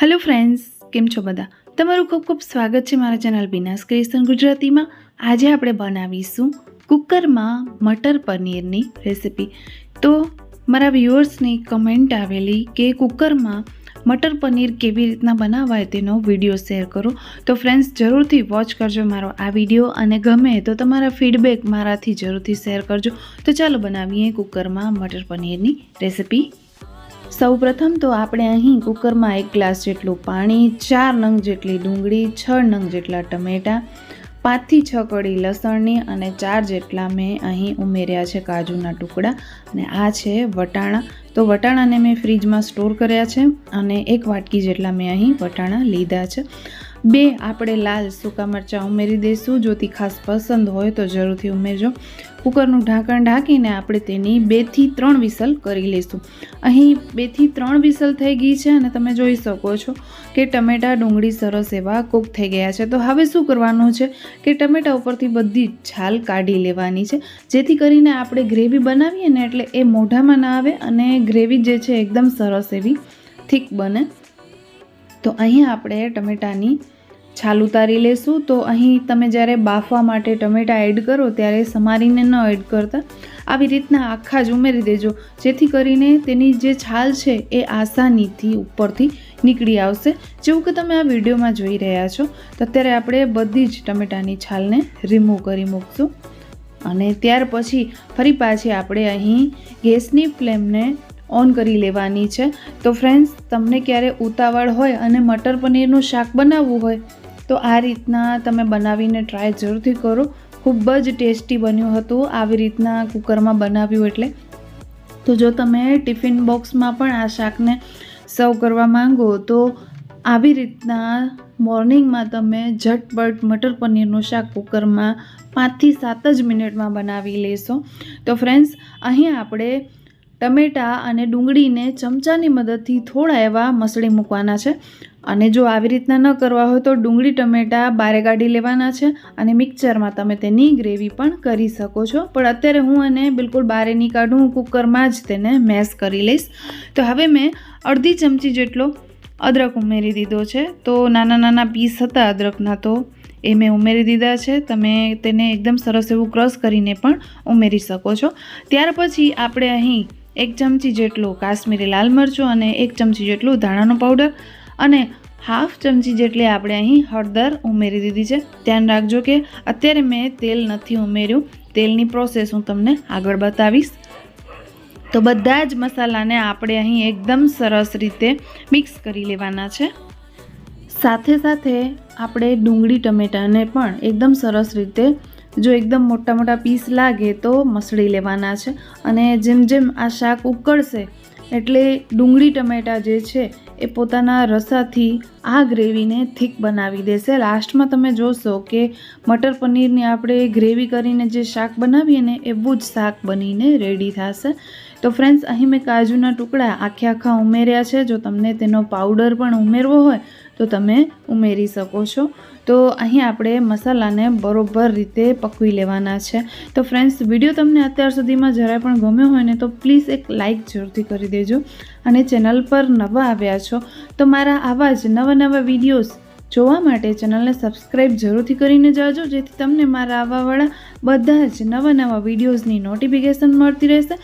Hello friends કેમ છો બધા? તમારું ખૂબ ખૂબ સ્વાગત છે મારા ચેનલ બિનાસ ક્રિએશન ગુજરાતીમાં. આજે આપણે બનાવીશું કુકરમાં મટર પનીરની રેસિપી. તો મારા વ્યુઅર્સની કમેન્ટ આવેલી કે કુકરમાં મટર પનીર કેવી રીતના બનાવાય તેનો વીડિયો શેર કરો. તો ફ્રેન્ડ્સ જરૂરથી વોચ કરજો મારો આ વીડિયો અને ગમે તો તમારા ફીડબેક મારાથી જરૂરથી શેર કરજો. તો ચાલો બનાવીએ કુકરમાં મટર પનીરની રેસિપી. સૌ પ્રથમ તો આપણે અહીં કુકરમાં એક ગ્લાસ જેટલું પાણી, ચાર નંગ જેટલી ડુંગળી, છ નંગ જેટલા ટમેટાં, પાંચથી છ કળી લસણની અને ચાર જેટલા મેં અહીં ઉમેર્યા છે કાજુના ટુકડા અને આ છે વટાણા. તો વટાણાને મેં ફ્રીજમાં સ્ટોર કર્યા છે અને એક વાટકી જેટલા મેં અહીં વટાણા લીધા છે. બે, આપણે લાલ સૂકા મરચાં ઉમેરી દઈશું. જો તીખાસ પસંદ હોય તો જરૂરથી ઉમેરજો. કુકરનું ઢાંકણ ઢાંકીને આપણે તેની બેથી ત્રણ વિસલ કરી લઈશું. અહીં બેથી ત્રણ વિસલ થઈ ગઈ છે અને તમે જોઈ શકો છો કે ટમેટાં ડુંગળી સરસ એવા કૂક થઈ ગયા છે. તો હવે શું કરવાનું છે કે ટમેટા ઉપરથી બધી છાલ કાઢી લેવાની છે. જેથી કરીને આપણે ગ્રેવી બનાવીએ ને એટલે એ મોઢામાં ના આવે અને ગ્રેવી જે છે એકદમ સરસ એવી થીક બને. તો અહીં આપણે ટમેટાની છાલ ઉતારી લેશું. તો અહીં તમે જ્યારે બાફવા માટે ટમેટાં એડ કરો ત્યારે સમારીને ન એડ કરતા. આવી રીતના આખા જ ઉમેરી દેજો. જેથી કરીને તેની જે છાલ છે એ આસાનીથી ઉપરથી નીકળી આવશે. જેવું કે તમે આ વિડીયોમાં જોઈ રહ્યા છો. તો અત્યારે આપણે બધી જ ટમેટાની છાલને રિમૂવ કરી મૂકશું. અને ત્યાર પછી ફરી પાછી આપણે અહીં ગેસની ફ્લેમને ઓન કરી લેવાની છે. તો ફ્રેન્ડ્સ તમને ક્યારે ઉતાવળ હોય અને મટર પનીરનું શાક બનાવવું હોય, તો આ રીતના તમે બનાવીને ટ્રાય જરૂરથી કરો. ખૂબ જ ટેસ્ટી બન્યું હતું આવી રીતના કુકરમાં બનાવ્યું એટલે. તો જો તમે ટિફિન બોક્સમાં પણ આ શાકને સર્વ કરવા માંગો, તો આવી રીતના મોર્નિંગમાં તમે ઝટપટ મટર પનીરનું શાક કુકરમાં પાંચથી સાત જ મિનિટમાં બનાવી લેશો. તો ફ્રેન્ડ્સ અહીં આપણે ટમેટાં અને ડુંગળીને ચમચાની મદદથી થોડા એવા મસળી મૂકવાના છે. અને જો આવી રીતના ન કરવા હોય તો ડુંગળી, ટમેટાં બારે કાઢી લેવાના છે અને મિક્સરમાં તમે તેની ગ્રેવી પણ કરી શકો છો. પણ અત્યારે હું એને બિલકુલ બારે નહીં કાઢું, હું કુકરમાં જ તેને મેશ કરી લઈશ. તો હવે મેં અડધી ચમચી જેટલો અદરક ઉમેરી દીધો છે. તો નાના નાના પીસ હતા અદરકના, તો એ મેં ઉમેરી દીધા છે. તમે તેને એકદમ સરસ એવું ક્રશ કરીને પણ ઉમેરી શકો છો. ત્યાર પછી આપણે અહીં એક ચમચી જેટલું કાશ્મીરી લાલ મરચું અને એક ચમચી જેટલું ધાણાનો પાવડર અને હાફ ચમચી જેટલી આપણે અહીં હળદર ઉમેરી દીધી છે. ધ્યાન રાખજો કે અત્યારે મેં તેલ નથી ઉમેર્યું. તેલની પ્રોસેસ હું તમને આગળ બતાવીશ. તો બધા જ મસાલાને આપણે અહીં એકદમ સરસ રીતે મિક્સ કરી લેવાના છે. સાથે સાથે આપણે ડુંગળી, ટમેટાને પણ એકદમ સરસ રીતે જો એકદમ મોટા મોટા પીસ લાગે તો મસળી લેવાના છે. અને જેમ જેમ આ શાક ઉકળશે, એટલે ડુંગળી ટમેટાં જે છે, એ પોતાના રસાથી આ ગ્રેવીને થીક બનાવી દેશે. લાસ્ટમાં તમે જોશો કે મટર પનીરની આપણે ગ્રેવી કરીને જે શાક બનાવીએ ને, એવું જ શાક બનીને રેડી થશે. તો ફ્રેન્ડ્સ અહીં મેં કાજુના ટુકડા આખે આખા ઉમેર્યા છે. જો તમને તેનો પાવડર પણ ઉમેરવો હોય, તો તમે ઉમેરી શકો છો. તો અહીં આપણે મસાલાને બરોબર રીતે પકવી લેવાના છે. તો ફ્રેન્ડ્સ વીડિયો તમને અત્યાર સુધીમાં જરાય પણ ગમ્યો હોય ને, તો પ્લીઝ એક લાઇક જરૂરથી કરી દેજો અને ચેનલ પર નવા આવ્યા છો, તો મારા આવા જ નવા નવા વિડીયોઝ જોવા માટે ચેનલને સબસ્ક્રાઈબ જરૂરથી કરીને જાજો, જેથી તમને મારા આવાવાળા બધા જ નવા નવા વિડીયોઝની નોટિફિકેશન મળતી રહેશે.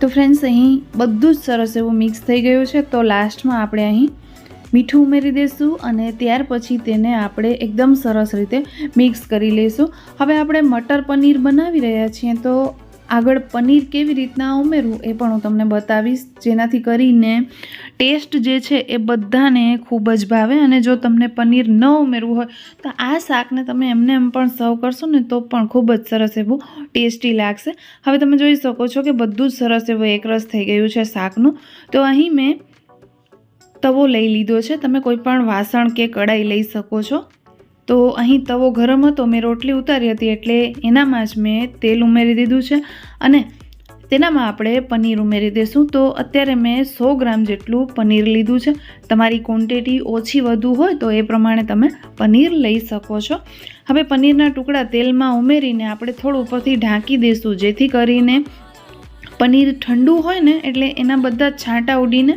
તો ફ્રેન્ડ્સ અહીં બધું જ સરસ એવું મિક્સ થઈ ગયું છે. તો લાસ્ટમાં આપણે અહીં મીઠું ઉમેરી દઈશું અને ત્યાર પછી તેને આપણે એકદમ સરસ રીતે મિક્સ કરી લઈશું. હવે આપણે મટર પનીર બનાવી રહ્યા છીએ, તો આગળ પનીર કેવી રીતના ઉમેરવું એ પણ હું તમને બતાવીશ. જેનાથી કરીને ટેસ્ટ જે છે એ બધાને ખૂબ જ ભાવે અને જો તમને પનીર ન ઉમેરવું હોય તો આ શાકને તમે એમને એમ પણ સર્વ કરશો ને તો પણ ખૂબ જ સરસ એવું ટેસ્ટી લાગશે. હવે તમે જોઈ શકો છો કે બધું જ સરસ એવું એકરસ થઈ ગયું છે શાકનું. તો અહીં મેં તવો લઈ લીધો છે. તમે કોઈ પણ વાસણ કે કડાઈ લઈ શકો છો. તો અહીં તવો ગરમ હતો, મેં રોટલી ઉતારી હતી એટલે એનામાં જ મેં તેલ ઉમેરી દીધું છે અને તેનામાં આપણે પનીર ઉમેરી દઈશું તો અત્યારે મેં સો ગ્રામ જેટલું પનીર લીધું છે. તમારી ક્વોન્ટિટી ઓછી વધુ હોય તો એ પ્રમાણે તમે પનીર લઈ શકો છો. હવે પનીરના ટુકડા તેલમાં ઉમેરીને આપણે થોડું ઉપરથી ઢાંકી દઈશું જેથી કરીને પનીર ઠંડુ હોય ને એટલે એના બધા છાંટા ઉડીને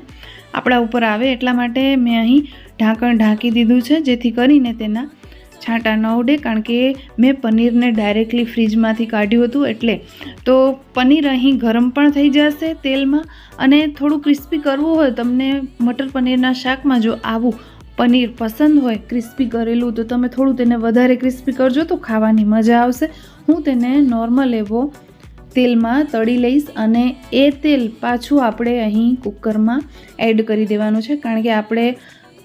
આપણા ઉપર આવે. એટલા માટે મેં અહીં ઢાંકણ ઢાંકી દીધું છે, જેથી કરીને તેના છાંટા ન ઉડે કારણ કે મેં પનીરને ડાયરેક્ટલી ફ્રીજમાંથી કાઢ્યું હતું એટલે. તો પનીર અહીં ગરમ પણ થઈ જશે તેલમાં અને થોડું ક્રિસ્પી કરવું હોય તમને મટર પનીરના શાકમાં જો આવું પનીર પસંદ હોય ક્રિસ્પી કરેલું તો તમે થોડું તેને વધારે ક્રિસ્પી કરજો તો ખાવાની મજા આવશે. હું તેને નોર્મલ એવો તેલમાં તળી લઈશ અને એ તેલ પાછું આપણે અહીં કુકરમાં એડ કરી દેવાનું છે કારણ કે આપણે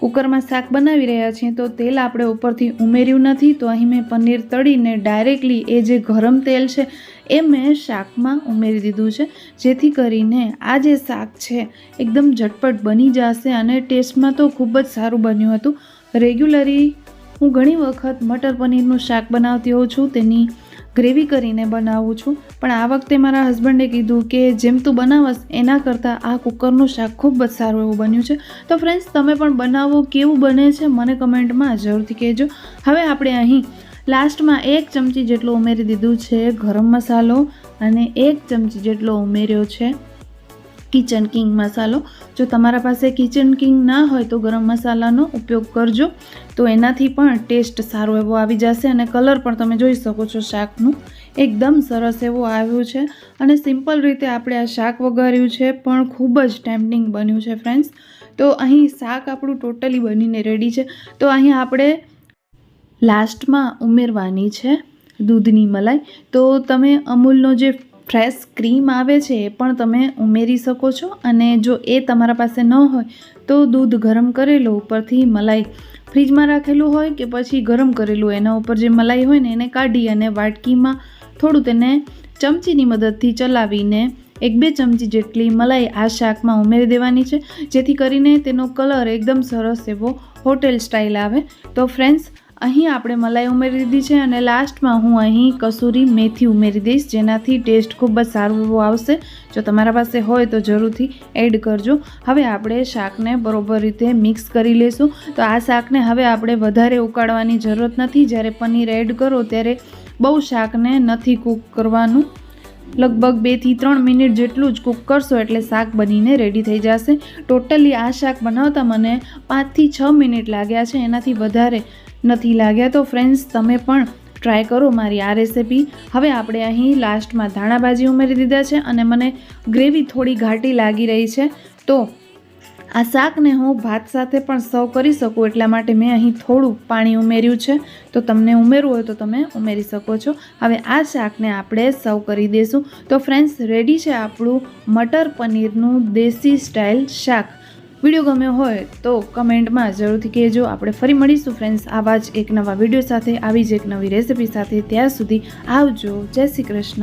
કુકરમાં શાક બનાવી રહ્યા છીએ તો તેલ આપણે ઉપરથી ઉમેર્યું નથી તો અહીં મેં પનીર તળીને ડાયરેક્ટલી એ જે ગરમ તેલ છે એ મેં શાકમાં ઉમેરી દીધું છે. જેથી કરીને આ જે શાક છે એકદમ ઝટપટ બની જશે અને ટેસ્ટમાં તો ખૂબ જ સારું બન્યું હતું. રેગ્યુલરી હું ઘણી વખત મટર પનીરનું શાક બનાવતી હોઉં છું. તેની ગ્રેવી કરીને બનાવું છું. પણ આ વખતે મારા હસબન્ડે કીધું કે જેમ તું બનાવસ એના કરતાં આ કુકરનું શાક ખૂબ જ સારું એવું બન્યું છે. તો ફ્રેન્ડ્સ તમે પણ બનાવો, કેવું બને છે મને કમેન્ટમાં જરૂરથી કહેજો. હવે આપણે અહીં લાસ્ટમાં એક ચમચી જેટલો ઉમેરી દીધું છે ગરમ મસાલો અને એક ચમચી જેટલો ઉમેર્યો છે કિચન કિંગ મસાલો જો તમારા પાસે કિચન કિંગ ના હોય તો ગરમ મસાલાનો ઉપયોગ કરજો. તો એનાથી પણ ટેસ્ટ સારો એવો આવી જશે અને કલર પણ તમે જોઈ શકો છો શાકનું. એકદમ સરસ એવો આવ્યું છે. અને સિમ્પલ રીતે આપણે આ શાક વઘાર્યું છે, પણ ખૂબ જ ટેમ્પટિંગ બન્યું છે ફ્રેન્ડ્સ તો અહીં શાક આપણું ટોટલી બનીને રેડી છે. તો અહીં આપણે લાસ્ટમાં ઉમેરવાની છે દૂધની મલાઈ. તો તમે અમૂલનો જે ફ્રેશ ક્રીમ આવે છે એ પણ તમે ઉમેરી શકો છો. અને જો એ તમારા પાસે ન હોય, તો દૂધ ગરમ કરેલું ઉપરથી મલાઈ ફ્રીજમાં રાખેલું હોય કે પછી ગરમ કરેલું, એના ઉપર જે મલાઈ હોય ને, એને કાઢી અને વાટકીમાં થોડું તેને ચમચીની મદદથી ચલાવીને એક બે ચમચી જેટલી મલાઈ આ શાકમાં ઉમેરી દેવાની છે. જેથી કરીને તેનો કલર એકદમ સરસ એવો હોટેલ સ્ટાઇલ આવે. તો ફ્રેન્ડ્સ અહીં આપણે મલાઈ ઉમેરી દીધી છે અને લાસ્ટમાં હું અહીં કસૂરી મેથી ઉમેરી દઈશ, જેનાથી ટેસ્ટ ખૂબ જ સારું એવો આવશે. જો તમારા પાસે હોય તો જરૂરથી એડ કરજો. હવે આપણે શાકને બરોબર રીતે મિક્સ કરી લઈશું તો આ શાકને હવે આપણે વધારે ઉકાળવાની જરૂરત નથી. જ્યારે પનીર એડ કરો ત્યારે બહુ શાકને નથી કૂક કરવાનું. લગભગ બેથી ત્રણ મિનિટ જેટલું જ કૂક કરશો એટલે શાક બનીને રેડી થઈ જશે. ટોટલી આ શાક બનાવતા મને પાંચથી છ મિનિટ લાગ્યા છે. એનાથી વધારે નથી લાગ્યા તો ફ્રેન્ડ્સ તમે પણ ટ્રાય કરો મારી આ રેસીપી હવે આપણે અહીં લાસ્ટમાં ધાણાભાજી ઉમેરી દીધા છે અને મને ગ્રેવી થોડી ઘાટી લાગી રહી છે. તો આ શાકને હું ભાત સાથે પણ સર્વ કરી શકું એટલા માટે મેં અહીં થોડું પાણી ઉમેર્યું છે. તો તમને ઉમેરવું હોય તો તમે ઉમેરી શકો છો. હવે આ શાકને આપણે સર્વ કરી દઈશું તો ફ્રેન્ડ્સ રેડી છે આપણું મટર પનીરનું દેશી સ્ટાઇલ શાક. વીડિયો ગમ્યો હોય તો કમેન્ટમાં જરૂરથી કહેજો. આપણે ફરી મળીશું ફ્રેન્ડ્સ આવા જ એક નવા વીડિયો સાથે, આવી જ એક નવી રેસિપી સાથે. ત્યાં સુધી આવજો. જય શ્રી કૃષ્ણ.